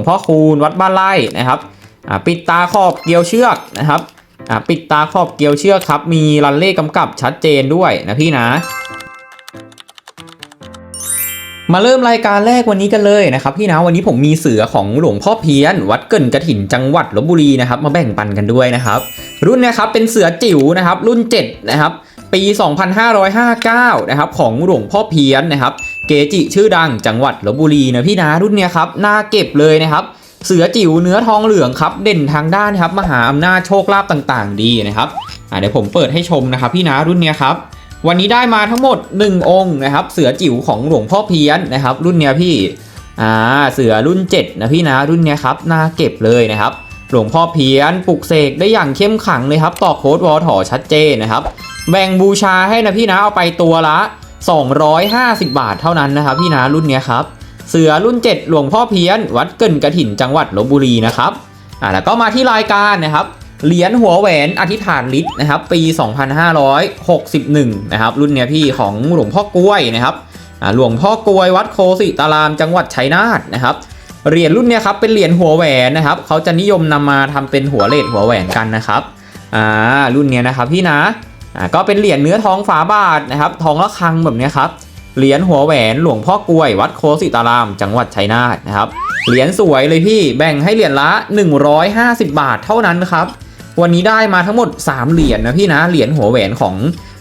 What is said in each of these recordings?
งพ่อคูณวัดบ้านไร่นะครับปิดตาขอบเกลียวเชือกนะครับปิดตาขอบเกลียวเชือกครับ มีรันเล่กำกับชัดเจนด้วยนะพี่นะ มาเริ่มรายการแรกวันนี้กันเลยนะครับพี่นะวันนี้ผมมีเสือของหลวงพ่อเพี้ยน วัดเกินกระถิ่นจังหวัดลบบุรีนะครับ มาแบ่งปันกันด้วยนะครับ รุ่นนะครับเป็นเสือจิ๋วนะครับ รุ่น7นะครับ ปี 2559 นะครับของหลวงพ่อเพี้ยนนะครับ เกจิชื่อดังจังหวัดลบบุรีนะพี่นะรุ่นเนี้ยครับน่าเก็บเลยนะครับ เสือจิ๋วเนื้อทองเหลืองครับเด่นทางด้านครับมหาอำนาจโชคลาภต่างๆ ดีนะครับเดี๋ยวผมเปิดให้ชมนะครับพี่นะรุ่นเนี้ยครับวันนี้ได้มาทั้งหมด 1 องค์นะครับ เสือจิ๋วของหลวงพ่อเพี้ยนนะครับ รุ่นเนี้ยพี่อ่าเสือรุ่น 7 นะพี่นะรุ่นเนี้ยครับน่าเก็บเลยนะครับหลวงพ่อเพี้ยนปลุกเสกได้อย่างเข้มขังเลยครับต่อโค้ดวอถอชัดเจนนะครับ แบ่งบูชาให้นะพี่นะเอาไปตัวละ 250 บาทเท่านั้นนะครับพี่นะรุ่นเนี้ยครับ เสือรุ่น 7 หลวงพ่อเพี้ยน วัดเกินกระถิ่นจังหวัดลบบุรีนะครับอ่าแล้วก็มาที่รายการนะครับเหรียญหัวแหวนอธิษฐานฤทธิ์นะครับปี 2561นะครับรุ่นเนี้ยพี่ของหลวงพ่อกล้วยนะครับหลวงพ่อกล้วยวัดโคสิตารามจังหวัดชัยนาทนะครับเหรียญรุ่นเนี้ยครับเป็นเหรียญหัวแหวนนะครับเขาจะนิยมนำมาทำเป็นหัวเลดหัวแหวนกันนะครับอ่ารุ่นเนี้ยนะครับพี่นะ อ่าก็เป็นเหรียญเนื้อทองฝาบาทนะครับทองละครังแบบนี้ครับเหรียญหัวแหวนหลวงพ่อกล้วย วัดโคสิตาราม จังหวัดชัยนาทนะครับเหรียญสวยเลยพี่แบ่งให้เหรียญละ 150 บาทเท่านั้นครับวันนี้ได้มาทั้งหมด 3 เหรียญนะพี่นะเหรียญหัวแหวนของ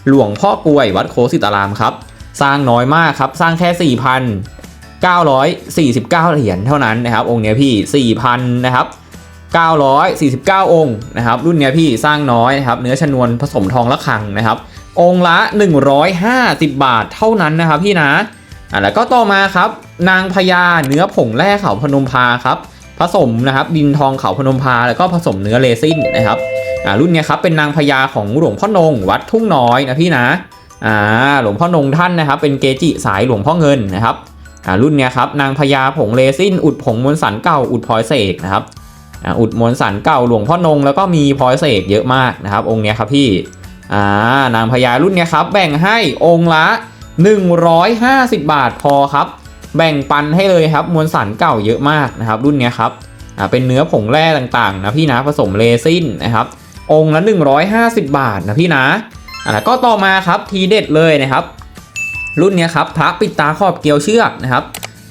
หลวงพ่อกล้วย วัดโคสิตารามครับสร้างน้อยมากครับสร้างแค่4,949 เหรียญเท่านั้นนะครับองค์เนี้ยพี่4,000นะครับ 949 องค์นะครับรุ่นนี้พี่สร้างน้อยนะครับเนื้อชนวนผสมทองละคังนะครับ องค์ละ 150 บาทเท่านั้นนะครับพี่นะอะแล้วก็ต่อมาครับ นางพญาเนื้อผงแร่เขาพนมพาครับผสมนะครับดินทองเขาพนมพาแล้วก็ผสมเนื้อเรซินนะครับอ่ารุ่นนี้ครับเป็นนางพญาของหลวงพ่อนงวัดทุ่งน้อยนะพี่นะอ่าหลวงพ่อนงท่านนะครับ เป็นเกจิสายหลวงพ่อเงินนะครับอ่ารุ่นนี้ครับนางพญาผงเรซินอุดผงมวลสารเก่าอุดพลอยเสกนะครับ อุดมวลสารเก่าหลวงพ่อนงแล้วก็มีพลอยเสกเยอะมากนะครับ องค์เนี้ยครับพี่อ่านางพญารุ่นเนี้ยครับแบ่งให้องค์ละ 150 บาทพอครับ แบ่งปันให้เลยครับมวลสารเก่าเยอะมากนะครับ รุ่นเนี้ยครับอ่าเป็นเนื้อผงแร่ต่างๆนะพี่นะผสมเรซินนะครับ องค์ละ 150 บาทนะพี่นะอ่าแล้วก็ต่อมาครับทีเด็ดเลยนะครับ รุ่นเนี้ยครับพระปิดตาขอบเกลียวเชือกนะครับ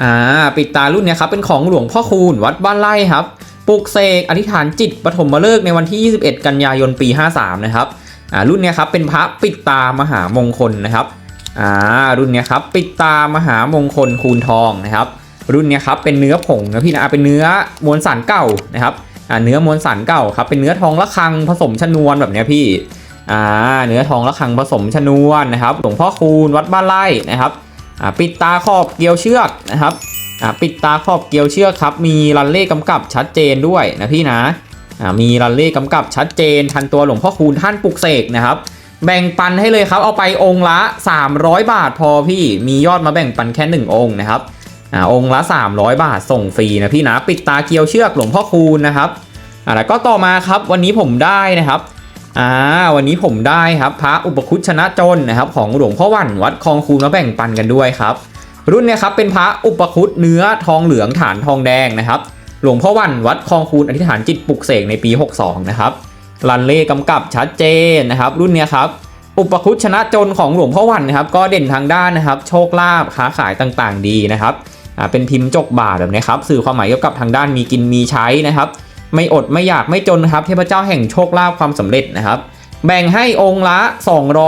อ่าปิดตารุ่นเนี้ยครับเป็นของหลวงพ่อคูณวัดบ้านไร่ครับ ปลุกเสกอธิษฐานจิตปฐมฤกษ์ในวันที่ 21 กันยายนปี 53 นะครับอ่ารุ่นเนี้ยครับเป็นพระปิดตามหามงคลนะครับอ่ารุ่นเนี้ยครับปิดตามหามงคลคูณทองนะครับ รุ่นเนี้ยครับเป็นเนื้อผงนะพี่นะเป็นเนื้อมวลสารเก่านะครับอ่าเนื้อมวลสารเก่าครับเป็นเนื้อทองละคังผสมชนวนแบบเนี้ยพี่อ่าเนื้อทองละคังผสมชนวนนะครับหลวงพ่อคูณวัดบ้านไร่นะครับอ่าปิดตาขอบเกลียวเชือกนะครับ ปิดตาขอบเกลียวเชือกครับ มีรันเล่กำกับชัดเจนด้วยนะพี่นะมีรันเล่กำกับชัดเจน ทันตัวหลวงพ่อคูณท่านปลุกเสกนะครับ แบ่งปันให้เลยครับ เอาไปองค์ละ 300 บาทพอพี่ มียอดมาแบ่งปันแค่ 1 องค์นะครับอ่าองค์ละ 300 บาทส่งฟรีนะพี่นะ ปิดตาเกลียวเชือกหลวงพ่อคูณนะครับอ่าแล้วก็ต่อมาครับวันนี้ผมได้นะครับอ่าวันนี้ผมได้ครับพระอุปคุชนะจนนะครับ ของหลวงพ่อวันวัดคลองคูณมาแบ่งปันกันด้วยครับ รุ่นเนี้ยครับเป็นพระอุปคุตเนื้อทองเหลืองฐานทองแดงนะครับหลวงพ่อวันวัดคลองคูนอธิษฐานจิตปลุกเสกในปี 62 นะครับรันเล่กำกับชัดเจนนะครับ รุ่นเนี้ยครับอุปคุตชนะจนของหลวงพ่อวันนะครับ ก็เด่นทางด้านนะครับ โชคลาภค้าขายต่างๆ ดีนะครับเป็นพิมพ์จกบาทแบบนี้ครับสื่อความหมายเกี่ยวกับทางด้านมีกินมีใช้นะครับ ไม่อดไม่อยากไม่จนนะครับเทพเจ้าแห่งโชคลาภความสำเร็จนะครับ แบ่งให้องค์ละ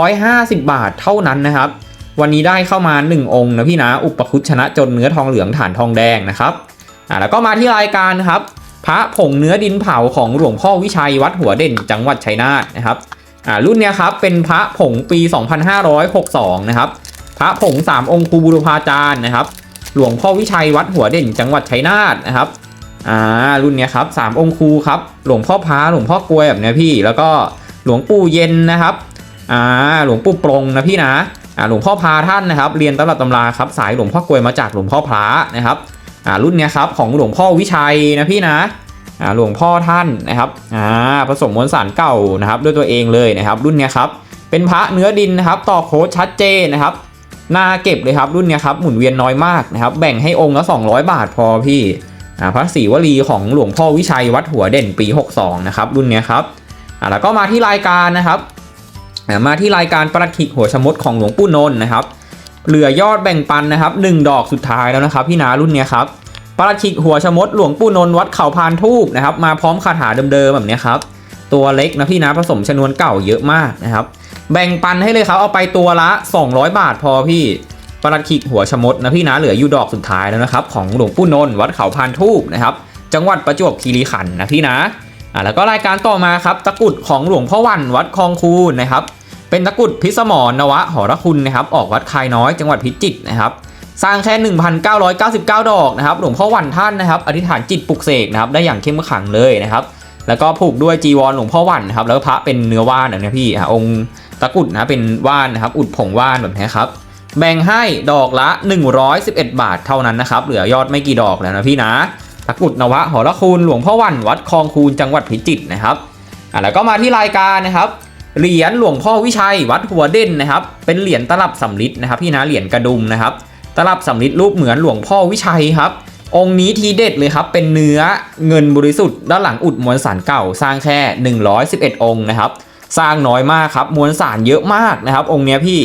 250 บาทเท่านั้นนะครับ วันนี้ได้เข้ามา 1 องค์นะพี่นะ อุปคุตชนะจนเนื้อทองเหลืองฐานทองแดงนะครับอ่าแล้วก็มาที่รายการครับ พระผงเนื้อดินเผาของหลวงพ่อวิชัยวัดหัวเด่นจังหวัดชัยนาทนะครับอ่ารุ่นเนี้ยครับเป็นพระผงปี 2562 นะครับ พระผง 3 องค์ครูบุรพาจารย์นะครับ หลวงพ่อวิชัยวัดหัวเด่นจังหวัดชัยนาทนะครับอ่ารุ่นเนี้ยครับสามองค์ครูครับ หลวงพ่อพาหลวงพ่อกลวยแบบเนี้ยพี่ แล้วก็หลวงปู่เย็นนะครับอ่าหลวงปู่ปรงนะพี่นะ หลวงพ่อพาท่านนะครับ เรียนตำรับตำราครับสายหลวงพ่อกลวยมาจากหลวงพ่อพระนะครับรุ่นเนี้ยครับของหลวงพ่อวิชัยนะพี่นะหลวงพ่อท่านนะครับผสมมวลสารเก่านะครับ ด้วยตัวเองเลยนะครับ รุ่นเนี้ยครับเป็นพระเนื้อดินนะครับต่อโค้ดชัดเจนนะครับน่าเก็บเลยครับรุ่นเนี้ยครับหมุนเวียนน้อยมากนะครับแบ่งให้องค์ละ200 บาทพอพี่พระศรีวลีของหลวงพ่อวิชัยวัดหัวเด่นปี 62 นะครับรุ่นเนี้ยครับแล้วก็มาที่รายการนะครับ มาที่รายการประคิกหัวชมดของหลวงปู่นนท์นะครับ เหลือยอดแบ่งปันนะครับหนึ่งดอกสุดท้ายแล้วนะครับ พี่นารุ่นเนี้ยครับประคิกหัวชมดหลวงปู่นนท์วัดเขาพานทูบนะครับ มาพร้อมคาถาเดิมๆแบบนี้ครับ ตัวเล็กนะพี่นะผสมชนวนเก่าเยอะมากนะครับ แบ่งปันให้เลยครับ เอาไปตัวละ 200 บาทพอพี่ปลัดขิกหัวชมดนะพี่นะเหลืออยู่ดอกสุดท้ายแล้วนะครับ ของหลวงปู่นนท์วัดเขาพานทูบนะครับ จังหวัดประจวบคีรีขันธ์นะพี่นะ อ่าแล้วก็รายการต่อมาครับตะกรุดของหลวงพ่อวันวัดคลองคูนนะครับ เป็นตะกรุดพิสมรนวะหอรคุณนะครับ ออกวัดคายน้อยจังหวัดพิจิตรนะครับสร้างแค่ 1,999 ดอกนะครับ หลวงพ่อวันท่านนะครับ อธิษฐานจิตปลุกเสกนะครับ ได้อย่างเข้มขังเลยนะครับ แล้วก็ผูกด้วยจีวรหลวงพ่อวันนะครับ แล้วก็พระเป็นเนื้อว่านนี้พี่อะองค์ตะกรุดนะเป็นว่านนะครับ อุดผงว่านแบบนี้ครับ แบ่งให้ดอกละ 111 บาทเท่านั้นนะครับ เหลือยอดไม่กี่ดอกแล้วนะพี่นะ ตะกุดนวะหอละคูณหลวงพ่อวันวัดคลองคูนจังหวัดพิจิตรนะครับอะแล้วก็มาที่รายการนะครับเหรียญหลวงพ่อวิชัยวัดหัวเด่นนะครับ เป็นเหรียญตลับสำริดนะครับพี่นะเหรียญกระดุมนะครับ ตลับสำริดรูปเหมือนหลวงพ่อวิชัยครับ องค์นี้ทีเด็ดเลยครับ เป็นเนื้อเงินบริสุทธิ์ด้านหลังอุดมวลสารเก่า สร้างแค่ 111 องค์นะครับ สร้างน้อยมากครับมวลสารเยอะมากนะครับ องค์เนี้ยพี่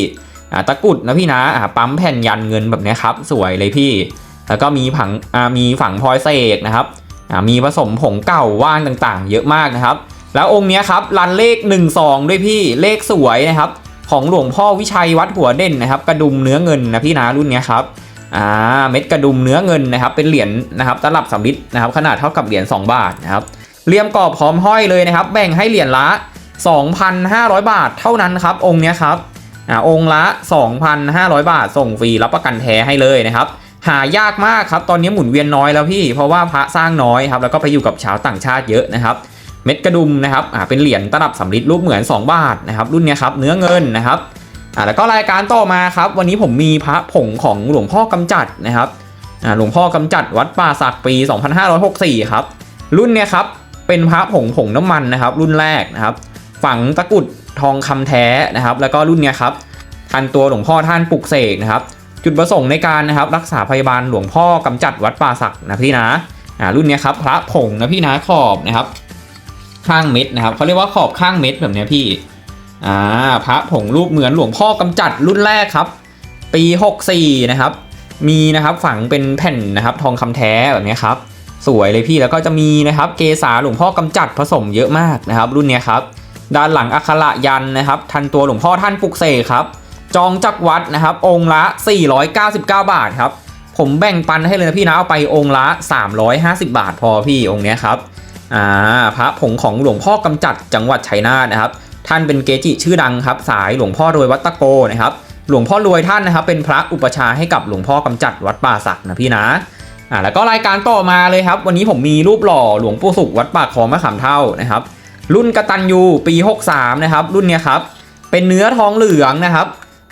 อ่าตะกุดนะพี่นะอ่าปั๊มแผ่นยันเงินแบบนี้ครับ สวยเลยพี่ แล้วก็มีผังมีฝังพลอยเสกนะครับมีผสมผงเก่าว่านต่างๆ เยอะมากนะครับ แล้วองค์นี้ครับรันเลข 12 ด้วยพี่เลขสวยนะครับ ของหลวงพ่อวิชัยวัดหัวเด่นนะครับ กระดุมเนื้อเงินนะพี่นะรุ่นนี้ครับอ่าเม็ดกระดุมเนื้อเงินนะครับ เป็นเหรียญนะครับตลับสำริดนะครับ ขนาดเท่ากับเหรียญ2บาทนะครับเลี่ยมกรอบพร้อมห้อยเลยนะครับ แบ่งให้เหรียญละ 2,500 บาทเท่านั้นครับ องค์นี้ครับอ่าองค์ละ 2,500 บาทส่งฟรีรับประกันแท้ให้เลยนะครับ หายากมากครับ ตอนนี้หมุนเวียนน้อยแล้วพี่ เพราะว่าพระสร้างน้อยครับ แล้วก็ไปอยู่กับชาวต่างชาติเยอะนะครับ เม็ดกระดุมนะครับ อ่า เป็นเหรียญตลับสำริดรูปเหมือน 2 บาทนะครับ รุ่นเนี้ยครับ เนื้อเงินนะครับ อ่า แล้วก็รายการต่อมาครับ วันนี้ผมมีพระผงของหลวงพ่อกำจัดนะครับ อ่า หลวงพ่อกำจัดวัดป่าสักปี 2564 ครับ รุ่นเนี้ยครับ เป็นพระผงผงน้ำมันนะครับ รุ่นแรกนะครับ ฝังตะกุดทองคำแท้นะครับ แล้วก็รุ่นเนี้ยครับทันตัวหลวงพ่อท่านปลุกเสกนะครับ จุดประสงค์ในการนะครับรักษาพยาบาลหลวงพ่อกำจัดวัดป่าสักนะพี่นะอ่ารุ่นนี้ครับพระผงนะพี่นะขอบนะครับข้างเม็ดนะครับเขาเรียกว่าขอบข้างเม็ดแบบนี้พี่อ่าพระผงรูปเหมือนหลวงพ่อกำจัดรุ่นแรกครับ ปี 64นะครับมีนะครับฝังเป็นแผ่นนะครับทองคำแท้แบบนี้ครับสวยเลยพี่แล้วก็จะมีนะครับเกษาหลวงพ่อกำจัดผสมเยอะมากนะครับ รุ่นนี้ครับด้านหลังอักขระยันนะครับ ทันตัวหลวงพ่อท่านปลุกเสกครับ จองจักวัดนะครับ องค์ละ 499 บาทครับ ผมแบ่งปันให้เลยนะพี่นะเอาไปองค์ละ 350 บาทพอพี่องค์เนี้ยครับอ่าพระผงของหลวงพ่อกำจัดจังหวัดชัยนาทนะครับ ท่านเป็นเกจิชื่อดังครับ สายหลวงพ่อรวยวัดตะโกนะครับ หลวงพ่อรวยท่านนะครับ เป็นพระอุปชาให้กับหลวงพ่อกำจัดวัดป่าสักนะพี่นะอ่าแล้วก็รายการต่อมาเลยครับ วันนี้ผมมีรูปหล่อหลวงปู่สุขวัดปากคลองมะขามเท่านะครับ รุ่นกระตันยูปี 63 นะครับ รุ่นเนี้ยครับ เป็นเนื้อทองเหลืองนะครับ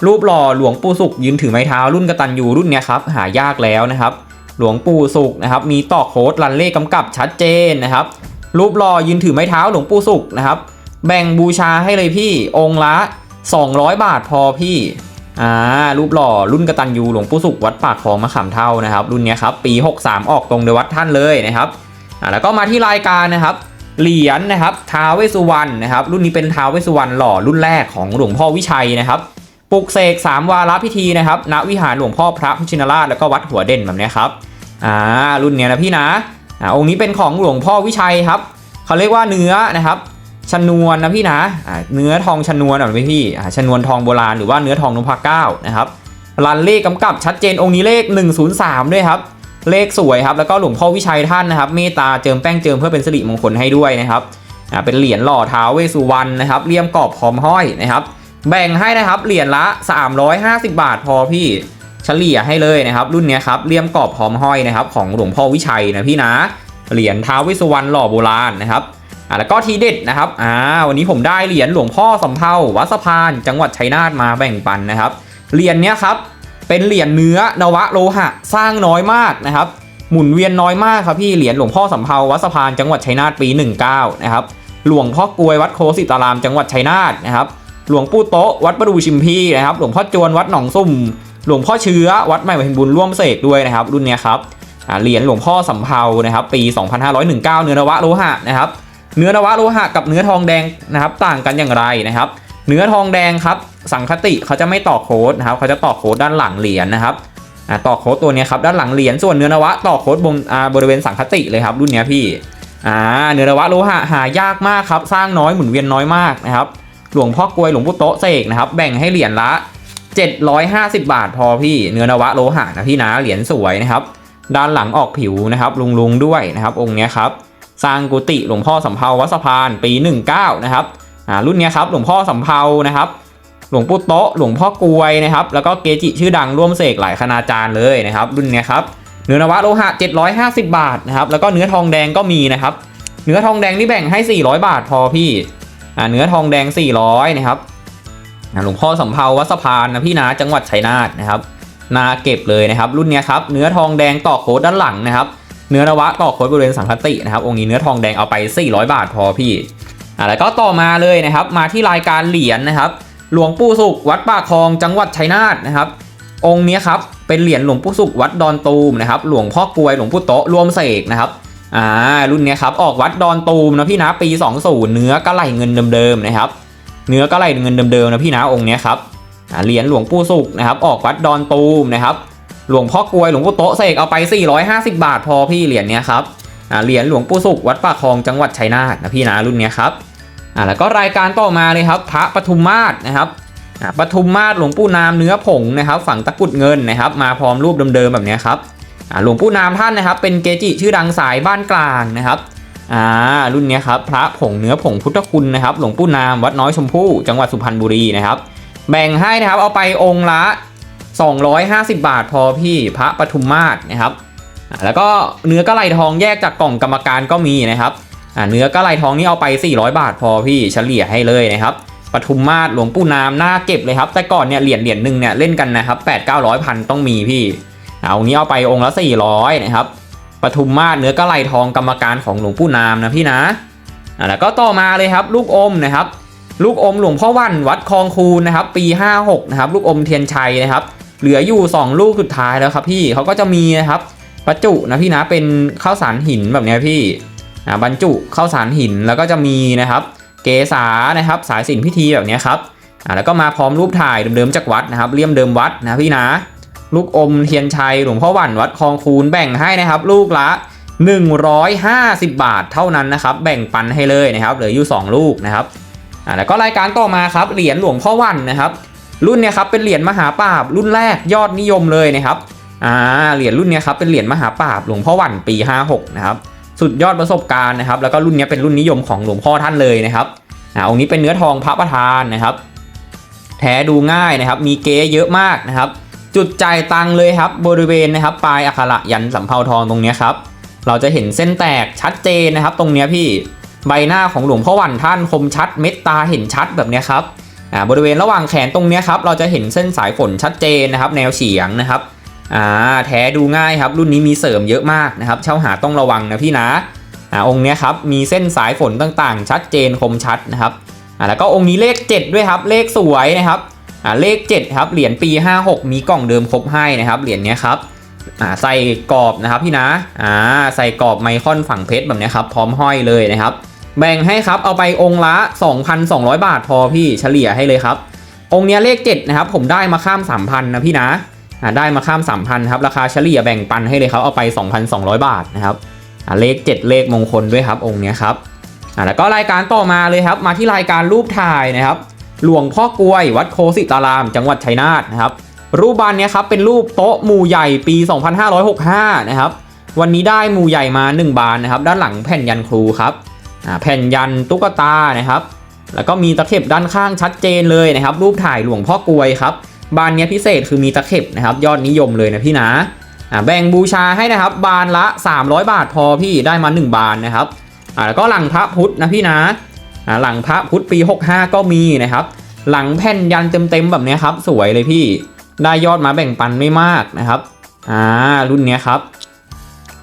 รูปหล่อหลวงปู่สุขยืนถือไม้เท้ารุ่นกระตันยูรุ่นเนี้ยครับหายากแล้วนะครับ หลวงปู่สุขนะครับมีต่อโค้ดรันเลขกำกับชัดเจนนะครับ รูปหล่อยืนถือไม้เท้าหลวงปู่สุขนะครับ แบ่งบูชาให้เลยพี่องค์ละ 200 บาทพอพี่อ่ารูปหล่อรุ่นกระตันยูหลวงปู่สุขวัดปากคลองมะขามเท่านะครับ รุ่นนี้ครับปี 63 ออกตรงโดวัดท่านเลยนะครับอ่าแล้วก็มาที่รายการนะครับเหรียญนะครับท้าเวสุวรรณนะครับ รุ่นนี้เป็นท้าเวสุวรรณหล่อรุ่นแรกของหลวงพ่อวิชัยนะครับ ปลุกเสกสามวาระพิธีนะครับณวิหารหลวงพ่อพระพุชินราชแล้วก็วัดหัวเด่นแบบนี้ครับอ่ารุ่นเนี้ยนะพี่นะอ่าองค์นี้เป็นของหลวงพ่อวิชัยครับเขาเรียกว่าเนื้อนะครับชนวนนะพี่นะอ่าเนื้อทองชนวนแบบนี้พี่ ชนวนทองโบราณหรือว่าเนื้อทองนพเก้านะครับรันเลขกำกับชัดเจนองค์นี้เลข 103 ด้วยครับ เลขสวยครับ แล้วก็หลวงพ่อวิชัยท่านนะครับ เมตตาเจิมแป้งเจิมเพื่อเป็นสิริมงคลให้ด้วยนะครับอ่าเป็นเหรียญหล่อท้าวเวสสุวรรณนะครับ เลี่ยมกรอบพร้อมห้อยนะครับ แบ่งให้นะครับเหรียญละ 350 บาทพอพี่เฉลี่ยให้เลยนะครับ รุ่นนี้ครับเลี่ยมกรอบพร้อมห้อยนะครับของหลวงพ่อวิชัยนะพี่นะเหรียญท้าววิสุวรรณหล่อโบราณนะครับอ่าแล้วก็ทีเด็ดนะครับอ่าวันนี้ผมได้เหรียญหลวงพ่อสำเภาวัดสะพาน จังหวัดชัยนาทมาแบ่งปันนะครับเหรียญเนี้ยครับเป็นเหรียญเนื้อนวะโลหะสร้างน้อยมากนะครับ หมุนเวียนน้อยมากครับพี่เหรียญหลวงพ่อสำเภาวัดสะพานจังหวัดชัยนาทปี 19นะครับหลวงพ่อกลวยวัดโคสิตารามจังหวัดชัยนาทนะครับ หลวงปู่โต๊ะวัดประดูชิมพีนะครับหลวงพ่อจวนวัดหนองซุ่ม หลวงพ่อเชื้อวัดใหม่เพ็ญบุญร่วมเสกด้วยนะครับรุ่นเนี้ยครับเหรียญหลวงพ่อสำเภานะครับปี 2519 เนื้อนวะโลหะนะครับเนื้อนวะโลหะกับเนื้อทองแดงนะครับต่างกันอย่างไรนะครับ เนื้อทองแดงครับสังคติเขาจะไม่ต่อโค้ดนะครับเขาจะต่อโค้ดด้านหลังเหรียญนะครับต่อโค้ดตัวเนี้ยครับด้านหลังเหรียญส่วนเนื้อนวะต่อโค้ดบนบริเวณสังคติเลยครับรุ่นเนี้ยพี่เนื้อนวะโลหะหายากมากครับสร้างน้อยหมุนเวียนน้อยมากนะครับ หลวงพ่อกลวยหลวงปู่โตะเสกนะครับ แบ่งให้เหรียญละ 750 บาทพอพี่เนื้อนวะโลหะนะพี่นะเหรียญสวยนะครับ ด้านหลังออกผิวนะครับ ลุงลุงๆด้วยนะครับ องค์เนี้ยครับสร้างกุฏิหลวงพ่อสำเภาวัดสะพานปี 19 นะครับอ่ารุ่นเนี้ยครับหลวงพ่อสำเภานะครับ หลวงปู่โตะหลวงพ่อกลวยนะครับ แล้วก็เกจิชื่อดังร่วมเสกหลายคณาจารย์เลยนะครับ รุ่นเนี้ยครับเนื้อนวะโลหะ 750 บาทนะครับ แล้วก็เนื้อทองแดงก็มีนะครับ เนื้อทองแดงนี่แบ่งให้ 400 บาทพอพี่ เนื้อทองแดง 400 นะครับหลวงพ่อสำเภาวัดสะพานนะพี่นะจังหวัดชัยนาทนะครับนาเก็บเลยนะครับ รุ่นเนี้ยครับเนื้อทองแดงต่อโค้ดด้านหลังนะครับ เนื้อนวะต่อโค้ดบริเวณสังคตินะครับองค์นี้เนื้อทองแดงเอาไป 400 บาทพอพี่อ่าแล้วก็ต่อมาเลยนะครับ มาที่รายการเหรียญนะครับ หลวงปู่สุขวัดป่าคลองจังหวัดชัยนาทนะครับ องค์นี้ครับเป็นเหรียญหลวงปู่สุขวัดดอนตูมนะครับ หลวงพ่อกลวยหลวงปู่โตะรวมเสกนะครับ อ่ารุ่นนี้ครับออกวัดดอนตูมนะพี่นะปี 20 เนื้อกระไหลเงินเดิมๆนะครับ เนื้อกระไหลเงินเดิมๆนะพี่นะองค์นี้ครับเหรียญหลวงปู่สุขนะครับออกวัดดอนตูมนะครับหลวงพ่อกลวยหลวงปู่โตเสกเอาไป 450 บาทพอพี่เหรียญเนี้ยครับเหรียญหลวงปู่สุขวัดป่าคลองจังหวัดชัยนาทนะพี่นะรุ่นเนี้ยครับอ่าแล้วก็รายการต่อมาเลยครับพระปทุมมาศนะครับปทุมมาศหลวงปู่นามเนื้อผงนะครับ ฝังตะกุดเงินนะครับ มาพร้อมรูปเดิมๆแบบนี้ครับ หลวงปู่นามท่านนะครับ เป็นเกจิชื่อดังสายบ้านกลางนะครับอ่ารุ่นนี้ครับพระผงเนื้อผงพุทธคุณนะครับหลวงปู่นามวัดน้อยชมพู่จังหวัดสุพรรณบุรีนะครับ แบ่งให้นะครับเอาไปองค์ละ 250 บาทพอพี่พระปทุมมาศนะครับแล้วก็เนื้อกระไหลทองแยกจากกล่องกรรมการก็มีนะครับเนื้อกระไหลทองนี่เอาไป 400 บาทพอพี่เฉลี่ยให้เลยนะครับปทุมมาศหลวงปู่นามน่าเก็บเลยครับแต่ก่อนเนี่ยเหรียญเหรียญหนึ่งเนี่ยเล่นกันนะครับ8 9 0 0พันต้องมีพี่ เอานี้เอาไปองค์ละ 400 นะครับปทุมมาศเนื้อกะไหลทองกรรมการของหลวงปู่นามนะพี่นะอ่าแล้วก็ต่อมาเลยครับลูกอมนะครับ ลูกอมหลวงพ่อวันวัดคลองคูนนะครับ ปี 56 นะครับ ลูกอมเทียนชัยนะครับ เหลืออยู่ 2 ลูกสุดท้ายแล้วครับพี่เขาก็จะมีนะครับประจุนะพี่นะเป็นข้าวสารหินแบบเนี้ยพี่อ่าบรรจุข้าวสารหินแล้วก็จะมีนะครับ เกษานะครับ สายสินพิธีแบบเนี้ยครับอ่าแล้วก็มาพร้อมรูปถ่ายเดิมๆจากวัดนะครับเลี่ยมเดิมวัดนะพี่นะ ลูกอมเทียนชัยหลวงพ่อวันวัดคลองคูนแบ่งให้นะครับ ลูกละ 150 บาทเท่านั้นนะครับ แบ่งปันให้เลยนะครับเหลืออยู่ 2 ลูกนะครับอ่าแล้วก็รายการต่อมาครับเหรียญหลวงพ่อวันนะครับ รุ่นเนี้ยครับเป็นเหรียญมหาปราบรุ่นแรกยอดนิยมเลยนะครับอ่าเหรียญรุ่นเนี้ยครับเป็นเหรียญมหาปราบหลวงพ่อวันปี 56 นะครับ สุดยอดประสบการณ์นะครับ แล้วก็รุ่นเนี้ยเป็นรุ่นนิยมของหลวงพ่อท่านเลยนะครับอ่าองค์นี้เป็นเนื้อทองพระประธานนะครับ แท้ดูง่ายนะครับ มีเก๊เยอะมากนะครับ จุดจ่ายตังเลยครับบริเวณนะครับปลายอักขระยันสำเภาทองตรงนี้ครับเราจะเห็นเส้นแตกชัดเจนนะครับ ตรงนี้พี่ใบหน้าของหลวงพ่อวันท่านคมชัดเม็ดตาเห็นชัดแบบนี้ครับอ่าบริเวณระหว่างแขนตรงนี้ครับเราจะเห็นเส้นสายฝนชัดเจนนะครับ แนวเฉียงนะครับอ่าแท้ดูง่ายครับ รุ่นนี้มีเสริมเยอะมากนะครับ เช่าหาต้องระวังนะพี่นะอ่าองค์นี้ครับมีเส้นสายฝนต่างๆ ชัดเจนคมชัดนะครับอ่าแล้วก็องค์นี้เลข 7 ด้วยครับเลขสวยนะครับ อ่าเลข 7 ครับ เหรียญปี 56 มีกล่องเดิมครบให้นะครับ เหรียญเนี้ยครับอ่าใส่กรอบนะครับพี่นะอ่าใส่กรอบไมคอนฝั่งเพชรแบบนี้ครับพร้อมห้อยเลยนะครับ แบ่งให้ครับเอาไปองค์ละ 2,200 บาทพอพี่เฉลี่ยให้เลยครับ องค์เนี้ยเลข 7 นะครับ ผมได้มาข้าม 3,000 นะพี่นะอ่าได้มาข้าม 3,000 ครับ ราคาเฉลี่ยแบ่งปันให้เลยครับ เอาไป 2,200 บาทนะครับอ่าเลข 7 เลขมงคลด้วยครับองค์เนี้ยครับอ่าแล้วก็รายการต่อมาเลยครับมาที่รายการรูปถ่ายนะครับ หลวงพ่อกลวยวัดโคสิตาราม จังหวัดชัยนาทนะครับ รูปบานเนี้ยครับเป็นรูปโต๊ะหมู่ใหญ่ปี 2565 นะครับ วันนี้ได้หมู่ใหญ่มา 1 บานนะครับ ด้านหลังแผ่นยันครูครับแผ่นยันตุ๊กตานะครับ แล้วก็มีตะเข็บด้านข้างชัดเจนเลยนะครับ รูปถ่ายหลวงพ่อกลวยครับบานเนี้ยพิเศษคือมีตะเข็บนะครับ ยอดนิยมเลยนะพี่นะแบ่งบูชาให้นะครับ บานละ 300 บาทพอพี่ได้มา 1 บานนะครับแล้วก็หลังพระพุทธนะพี่นะ หลังพระพุทธปี 65 ก็มีนะครับ หลังแผ่นยันเต็มๆแบบนี้ครับ สวยเลยพี่ได้ยอดมาแบ่งปันไม่มากนะครับอ่ารุ่นเนี้ยครับ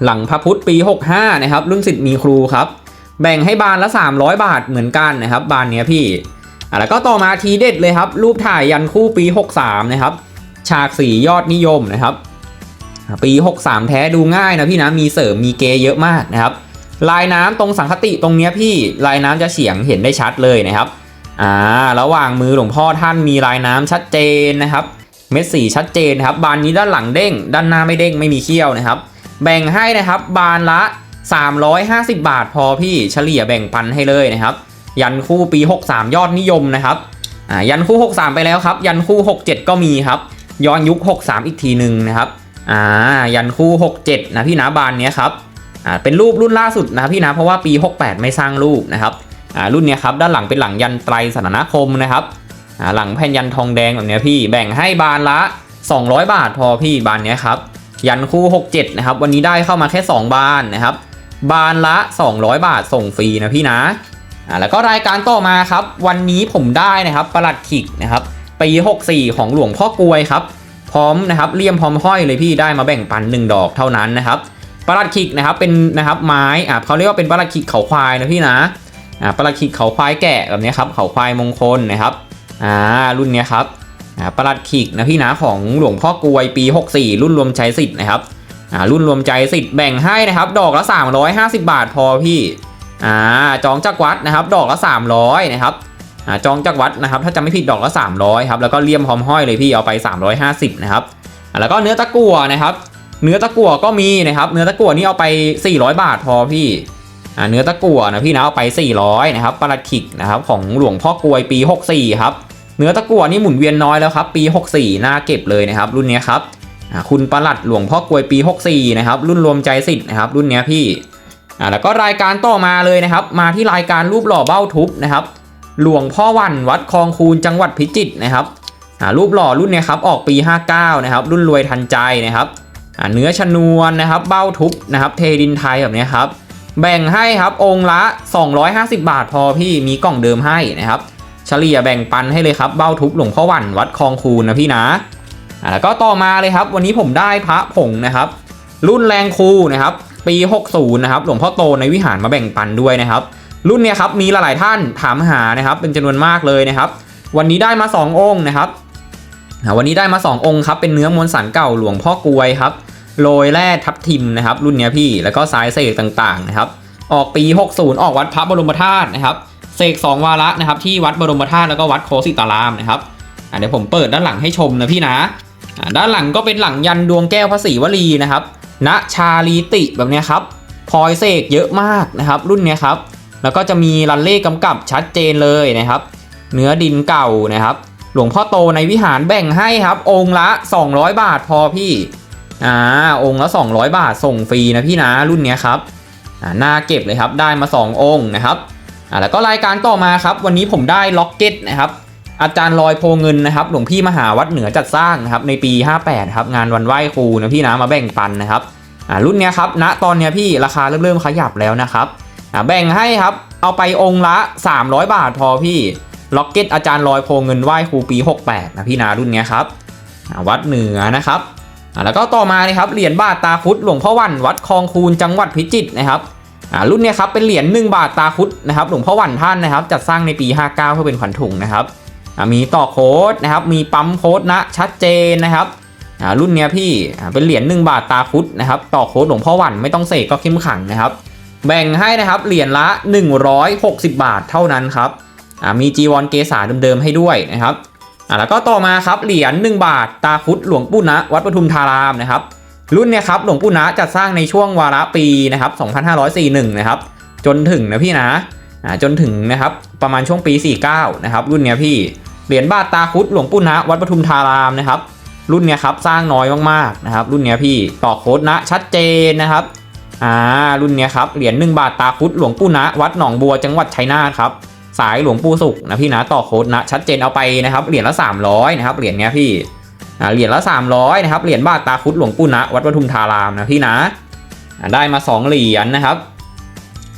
หลังพระพุทธปี 65 นะครับ รุ่นสิทธิ์มีครูครับ แบ่งให้บานละ 300 บาทเหมือนกันนะครับ บานเนี้ยพี่อ่าแล้วก็ต่อมาทีเด็ดเลยครับ รูปถ่ายยันคู่ปี 63 นะครับ ฉากสียอดนิยมนะครับ ปี 63 แท้ดูง่ายนะพี่นะมีเสริมมีเกเยอะมากนะครับ ลายน้ำตรงสังคติตรงเนี้ยพี่ลายน้ำจะเฉียงเห็นได้ชัดเลยนะครับอ่าระหว่างมือหลวงพ่อท่านมีลายน้ำชัดเจนนะครับ เม็ดสีชัดเจนนะครับ บานนี้ด้านหลังเด้ง ด้านหน้าไม่เด้งไม่มีเขี้ยวนะครับ แบ่งให้นะครับบานละ 350 บาทพอพี่เฉลี่ยแบ่งปันให้เลยนะครับ ยันคู่ปี 63 ยอดนิยมนะครับอ่ายันคู่ 63 ไปแล้วครับ ยันคู่ 67 ก็มีครับ ย้อนยุค 63 อีกทีหนึ่งนะครับอ่ายันคู่ 67 นะพี่นะบานเนี้ยครับ อ่าเป็นรูปรุ่นล่าสุดนะพี่นะเพราะว่าปี 68 ไม่สร้างรูปนะครับอ่ารุ่นนี้ครับด้านหลังเป็นหลังยันไตรสถานคมนะครับอ่าหลังแผ่นยันทองแดงแบบนี้พี่แบ่งให้บานละ 200 บาทพอพี่บานนี้ครับยันคู่ 67 นะครับ วันนี้ได้เข้ามาแค่ 2 บานนะครับ บานละ 200 บาทส่งฟรีนะพี่นะอ่าแล้วก็รายการต่อมาครับ วันนี้ผมได้นะครับประหลัดขิกนะครับปี 64 ของหลวงพ่อกลวยครับ พร้อมนะครับเลี่ยมพร้อมห้อยเลยพี่ได้มาแบ่งปัน 1 ดอกเท่านั้นนะครับ ประหลัดขิกนะครับเป็นนะครับไม้อ่าเขาเรียกว่าเป็นประหลัดขิกเขาควายนะพี่นะอ่าประหลัดขิกเขาควายแกะแบบนี้ครับเขาควายมงคลนะครับอ่ารุ่นนี้ครับอ่าประหลัดขิกนะพี่นะของหลวงพ่อกวยปี 64 รุ่นรวมใจสิทธิ์นะครับอ่ารุ่นรวมใจสิทธิ์แบ่งให้นะครับ ดอกละ 350 บาทพอพี่อ่าจองจากวัดนะครับ ดอกละ 300นะครับอ่าจองจากวัดนะครับ ถ้าจำไม่ผิดดอกละ 300ครับแล้วก็เลี่ยมพร้อมห้อยเลยพี่เอาไป 350นะครับอ่าแล้วก็เนื้อตะกั่วนะครับ เนื้อตะกั่วก็มีนะครับ เนื้อตะกั่วนี่เอาไป 400 บาทพอพี่อ่าเนื้อตะกั่วนะพี่นะเอาไป 400นะครับประหลัดขิกนะครับของหลวงพ่อกลวยปี 64 ครับเนื้อตะกั่วนี่หมุนเวียนน้อยแล้วครับปี 64 น่าเก็บเลยนะครับ รุ่นนี้ครับคุณประหลัดหลวงพ่อกลวยปี 64 นะครับ รุ่นรวมใจสิทธิ์นะครับ รุ่นนี้พี่อ่าแล้วก็รายการต่อมาเลยนะครับ มาที่รายการรูปหล่อเบ้าทุบนะครับหลวงพ่อวันวัดคลองคูนจังหวัดพิจิตรนะครับรูปหล่อรุ่นนี้ครับออกปี 59 นะครับ รุ่นรวยทันใจนะครับ เนื้อชนวนนะครับ เบ้าทุบนะครับเทดินไทยแบบนี้ครับ แบ่งให้ครับองค์ละ 250 บาทพอพี่มีกล่องเดิมให้นะครับ เฉลี่ยแบ่งปันให้เลยครับเบ้าทุบหลวงพ่อวันวัดคลองคูนนะพี่นะแล้วก็ต่อมาเลยครับ วันนี้ผมได้พระผงนะครับ รุ่นแรงคูนะครับ ปี 60 นะครับ หลวงพ่อโตในวิหารมาแบ่งปันด้วยนะครับ รุ่นเนี้ยครับมีหลายๆท่านถามหานะครับ เป็นจำนวนมากเลยนะครับ วันนี้ได้มา 2 องค์นะครับ วันนี้ได้มา 2 องค์ครับ เป็นเนื้อมวลสารเก่าหลวงพ่อกวยครับโรยแร่ทับทิมนะครับ รุ่นนี้พี่แล้วก็สายเสกต่างๆนะครับ ออกปี 60 ออกวัดพระบรมธาตุนะครับเสกสองวาระนะครับ ที่วัดบรมธาตุแล้วก็วัดโคสิตารามนะครับเดี๋ยวผมเปิดด้านหลังให้ชมนะพี่นะด้านหลังก็เป็นหลังยันดวงแก้วพระศรีวลีนะครับณชาลีติแบบนี้ครับพลอยเสกเยอะมากนะครับ รุ่นนี้ครับแล้วก็จะมีรันเล่กำกับชัดเจนเลยนะครับ เนื้อดินเก่านะครับ หลวงพ่อโตในวิหารแบ่งให้ครับ องค์ละ 200 บาทพอพี่อ่าองค์ละ 200 บาทส่งฟรีนะพี่นะรุ่นเนี้ยครับอ่าน่าเก็บเลยครับได้มา 2 องค์นะครับอ่าแล้วก็รายการต่อมาครับ วันนี้ผมได้ล็อกเก็ตนะครับอาจารย์ลอยโพเงินนะครับ หลวงพี่มหาวัดเหนือจัดสร้างนะครับในปี 58ครับงานวันไหว้ครูนะพี่นะมาแบ่งปันนะครับอ่ารุ่นเนี้ยครับณตอนเนี้ยพี่ราคาเริ่มเริ่มขยับแล้วนะครับอ่าแบ่งให้ครับเอาไปองค์ละ 300 บาทพอพี่ ล็อกเก็ตอาจารย์ลอยโพเงินไหว้ครูปี 68 นะพี่นารุ่นเนี้ยครับวัดเหนือนะครับแล้วก็ต่อมาเลยครับเหรียญบาทตาคุดหลวงพ่อวันวัดคลองคูนจังหวัดพิจิตรนะครับรุ่นเนี้ยครับเป็นเหรียญ1บาทตาคุดนะครับหลวงพ่อวันท่านนะครับ จัดสร้างในปี 59 เพื่อเป็นขวัญถุงนะครับมีต่อโค้ดนะครับมีปั๊มโค้ดนะชัดเจนนะครับรุ่นเนี้ยพี่เป็นเหรียญ1บาทตาคุดนะครับต่อโค้ดหลวงพ่อวันไม่ต้องเสกก็เข้มขังนะครับ แบ่งให้นะครับเหรียญละ 160 บาทเท่านั้นครับ มีจีวรเกษาเดิมๆให้ด้วยนะครับแล้วก็ต่อมาครับเหรียญ1บาท ตาคุดหลวงปู่นะวัดปทุมธารามนะครับ รุ่นเนี่ยครับหลวงปู่นะจัดสร้างในช่วงวาระปีนะครับ2541นะครับจนถึงนะพี่นะจนถึงนะครับประมาณช่วงปี 49นะครับรุ่นเนี้ยพี่เหรียญบาทตาคุดหลวงปู่นะวัดปทุมธารามนะครับ รุ่นเนี้ยครับสร้างน้อยมากๆนะครับ รุ่นเนี้ยพี่ต่อโค้ดนะชัดเจนนะครับอ่ารุ่นเนี้ยครับเหรียญ1บาทตาคุดหลวงปู่นะวัดหนองบัวจังหวัดชัยนาทครับ สายหลวงปู่สุขนะพี่นะต่อโค้ดนะชัดเจนเอาไปนะครับเหรียญละ300นะครับเหรียญเนี้ยพี่อ่าเหรียญละ300นะครับเหรียญบาทตาคุดหลวงปู่นะวัดปทุมธารามนะพี่นะอ่าได้มา 2 เหรียญนะครับ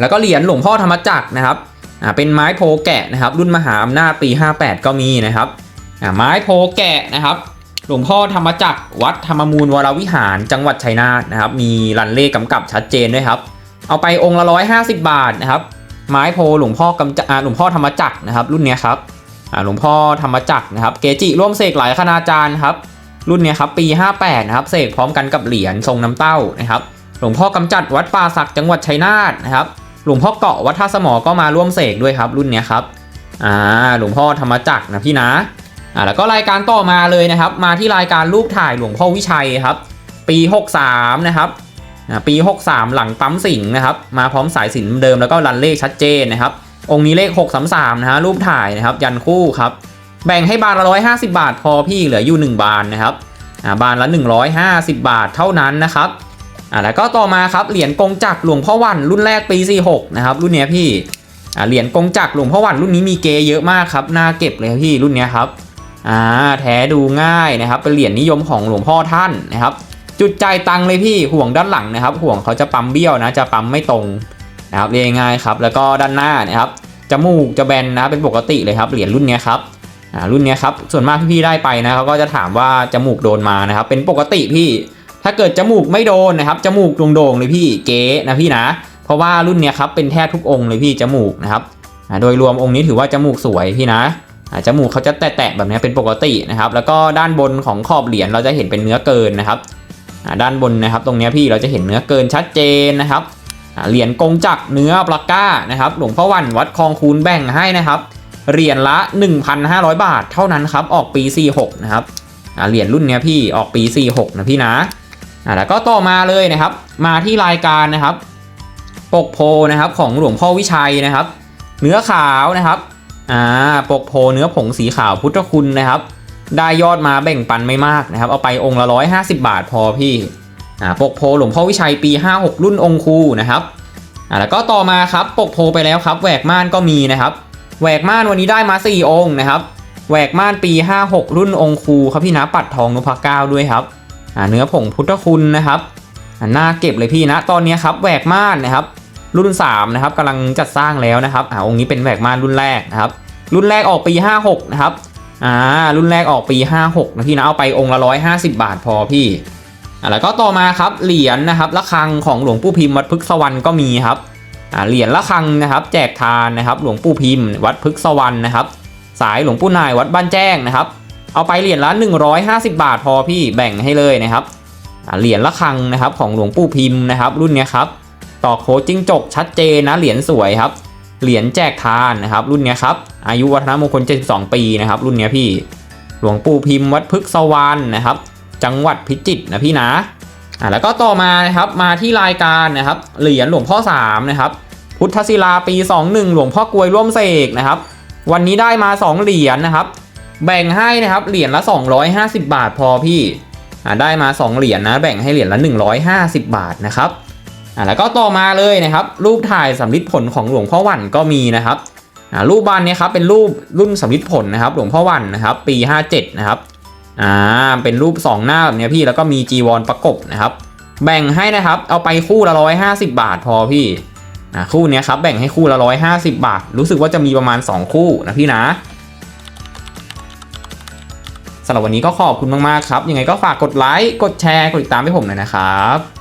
แล้วก็เหรียญหลวงพ่อธรรมจักรนะครับอ่าเป็นไม้โพแกะนะครับ รุ่นมหาอำนาจปี 58 ก็มีนะครับอ่าไม้โพแกะนะครับหลวงพ่อธรรมจักรวัดธรรมมูลวรวิหารจังหวัดชัยนาทนะครับ มีรันเล่กำกับชัดเจนด้วยครับ เอาไปองค์ละ 150 บาทนะครับ ไม้โพหลวงพ่อกำจะอ่าหลวงพ่อธรรมจักรนะครับ รุ่นนี้ครับอ่าหลวงพ่อธรรมจักรนะครับ เกจิร่วมเสกหลายคณาจารย์ครับรุ่นนี้ครับปี 58 นะครับเสกพร้อมกันกับเหรียญทรงน้ำเต้านะครับ หลวงพ่อกำจัดวัดป่าศักจังหวัดชัยนาทนะครับ หลวงพ่อเกาะวัดท่าสมอก็มาร่วมเสกด้วยครับ รุ่นนี้ครับอ่าหลวงพ่อธรรมจักรนะพี่นะอ่าแล้วก็รายการต่อมาเลยนะครับ มาที่รายการรูปถ่ายหลวงพ่อวิชัยครับ ปี 63 นะครับ ปี 63 หลังปั๊มสิงนะครับมาพร้อมสายสินเดิมแล้วก็รันเลขชัดเจนนะครับองค์นี้เลข 633นะฮะรูปถ่ายนะครับยันคู่ครับแบ่งให้บานละ150 บาท พอพี่เหลืออยู่ 1 บานนะครับอ่าบานละ 150 บาทเท่านั้นนะครับอ่าแล้วก็ต่อมาครับเหรียญกงจักรหลวงพ่อวันรุ่นแรกปี 46 นะครับรุ่นนี้พี่อ่าเหรียญกงจักรหลวงพ่อวันรุ่นนี้มีเกเยอะมากครับน่าเก็บเลยพี่รุ่นนี้ครับอ่าแท้ดูง่ายนะครับเป็นเหรียญนิยมของหลวงพ่อท่านนะครับ จุดจ่ายตังเลยพี่ห่วงด้านหลังนะครับ ห่วงเขาจะปั๊มเบี้ยวนะ จะปั๊มไม่ตรงนะครับเรียกง่ายครับ แล้วก็ด้านหน้านะครับจมูกจะแบนนะเป็นปกติเลยครับเหรียญรุ่นนี้ครับอ่ารุ่นนี้ครับส่วนมากที่พี่ได้ไปนะเขาก็จะถามว่าจมูกโดนมานะครับ เป็นปกติพี่ ถ้าเกิดจมูกไม่โดนนะครับจมูกโด่งๆเลยพี่เก๋นะพี่นะ เพราะว่ารุ่นนี้ครับเป็นแทบทุกองค์เลยพี่จมูกนะครับอ่าโดยรวมองค์นี้ถือว่าจมูกสวยพี่นะจมูกเขาจะแตะๆแบบนี้เป็นปกตินะครับ แล้วก็ด้านบนของขอบเหรียญเราจะเห็นเป็นเนื้อเกินนะครับ ด้านบนนะครับ ตรงนี้พี่เราจะเห็นเนื้อเกินชัดเจนนะครับเหรียญกงจักเนื้อปลาก้านะครับ หลวงพ่อวันวัดคลองคูนแบ่งให้นะครับเหรียญละ 1,500 บาทเท่านั้นครับ ออกปี 46 นะครับเหรียญรุ่นนี้พี่ออกปี 46 นะพี่นะแล้วก็ต่อมาเลยนะครับ มาที่รายการนะครับ ปกโพนะครับของหลวงพ่อวิชัยนะครับ เนื้อขาวนะครับอ่าปกโพเนื้อผงสีขาวพุทธคุณนะครับ ได้ยอดมาแบ่งปันไม่มากนะครับ เอาไปองค์ละ150บาทพอพี่อ่าปกโพหลวงพ่อวิชัยปี56รุ่นองคูนะครับอ่าแล้วก็ต่อมาครับปกโพไปแล้วครับแหวกม่านก็มีนะครับแหวกม่านวันนี้ได้มา4องค์นะครับแหวกม่านปี56รุ่นองคูครับพี่นะปัดทองนพเก้าด้วยครับอ่าเนื้อผงพุทธคุณนะครับอ่าน่าเก็บเลยพี่นะ ตอนนี้ครับแหวกม่านนะครับ รุ่น3นะครับกำลังจัดสร้างแล้วนะครับอ่าองค์นี้เป็นแหวกม่านรุ่นแรกนะครับ รุ่นแรกออกปี 56 นะครับ อ่ารุ่นแรกออกปี 56นะพี่นะเอาไปองค์ละ 150 บาทพอพี่อ่าแล้วก็ต่อมาครับเหรียญนะครับระฆังของหลวงปู่พิมพ์วัดพฤกษวรรณก็มีครับอ่าเหรียญระฆังนะครับ แจกทานนะครับ หลวงปู่พิมพ์ วัดพฤกษวรรณนะครับ สายหลวงปู่นายวัดบ้านแจ้งนะครับ เอาไปเหรียญละ 150 บาทพอพี่แบ่งให้เลยนะครับเหรียญระฆังนะครับของหลวงปู่พิมพ์นะครับ รุ่นนี้ครับต่อโคจิ้งจกชัดเจนนะเหรียญสวยครับ เหรียญแจกทานนะครับรุ่นนี้ครับอายุวัฒนมงคล 72 ปีนะครับรุ่นนี้พี่หลวงปู่พิมพ์วัดพฤกษวรรณนะครับ จังหวัดพิจิตรนะพี่นะอ่าแล้วก็ต่อมานะครับมาที่รายการนะครับเหรียญหลวงพ่อสามนะครับพุทธศิลาปี 21 หลวงพ่อกลวยร่วมเสกนะครับวันนี้ได้มา 2 เหรียญนะครับ แบ่งให้นะครับเหรียญละ 250 บาทพอพี่อ่าได้มา 2 เหรียญนะแบ่งให้เหรียญละ 150 บาทนะครับ อ่าแล้วก็ต่อมาเลยนะครับ รูปถ่ายสำลิดผลของหลวงพ่อหวันก็มีนะครับอ่ารูปบานเนี้ครับเป็นรูปรุ่นสำลิดผลนะครับ หลวงพ่อวันนะครับ ปี 57 นะครับอ่าเป็นรูป 2 หน้าแบบนี้พี่แล้วก็มีจีวรประกบนะครับ แบ่งให้นะครับ เอาไปคู่ละ150บาทพอพี่อ่าคู่เนี้ยครับแบ่งให้คู่ละ150บาท รู้สึกว่าจะมีประมาณ 2 คู่นะพี่นะสำหรับวันนี้ก็ขอบคุณมาก ๆ ครับ ยังไงก็ฝากกดไลค์ กดแชร์ กดติดตามให้ผมหน่อยนะครับ